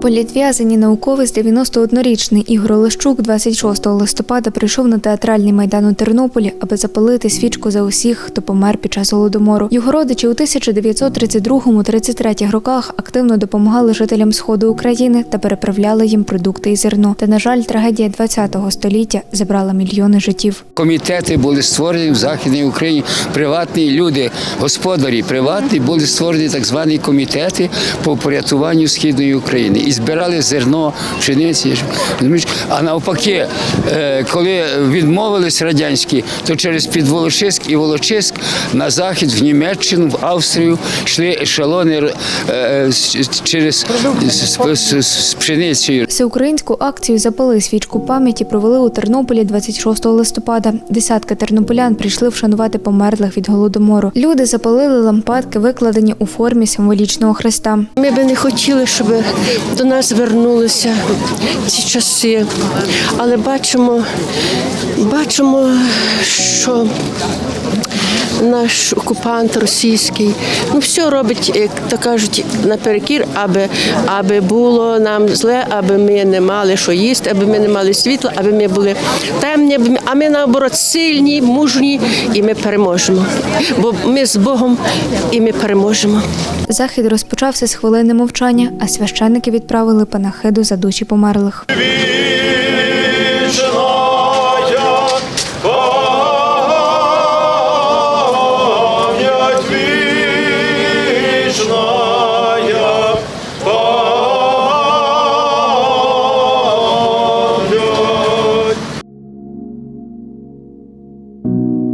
Політв'язані науковець 91-річний Ігор Олещук 26 листопада прийшов на театральний майдан у Тернополі, аби запалити свічку за усіх, хто помер під час голодомору. Його родичі у 1932-33 роках активно допомагали жителям сходу України та переправляли їм продукти і зерно. Та на жаль, трагедія ХХ століття забрала мільйони життів. Комітети були створені в Західній Україні. Приватні люди, господарі приватні були створені так звані комітети по порятуванню східної України і збирали зерно, пшениці. А навпаки, е, коли відмовились радянські, то через Підволочиськ і Волочиськ на захід, в Німеччину, в Австрію йшли ешелони е, з- через з, з- з пшеницею. Всеукраїнську акцію Запали свічку пам'яті провели у Тернополі 26 листопада. Десятки тернополян прийшли вшанувати померлих від голодомору. Люди запалили лампадки, викладені у формі символічного хреста. Ми би не хотіли, щоб до нас вернулися ці часи, але бачимо, бачимо, що наш окупант російський ну все робить, як то кажуть, наперекір, аби, аби було нам зле, аби ми не мали що їсти, аби ми не мали світла, аби ми були темні, аби ми- а ми наоборот сильні, мужні, і ми переможемо. Бо ми з Богом і ми переможемо. Захід розпочався з хвилини мовчання, а священники відправили панахиду за душі померлих. Вірю you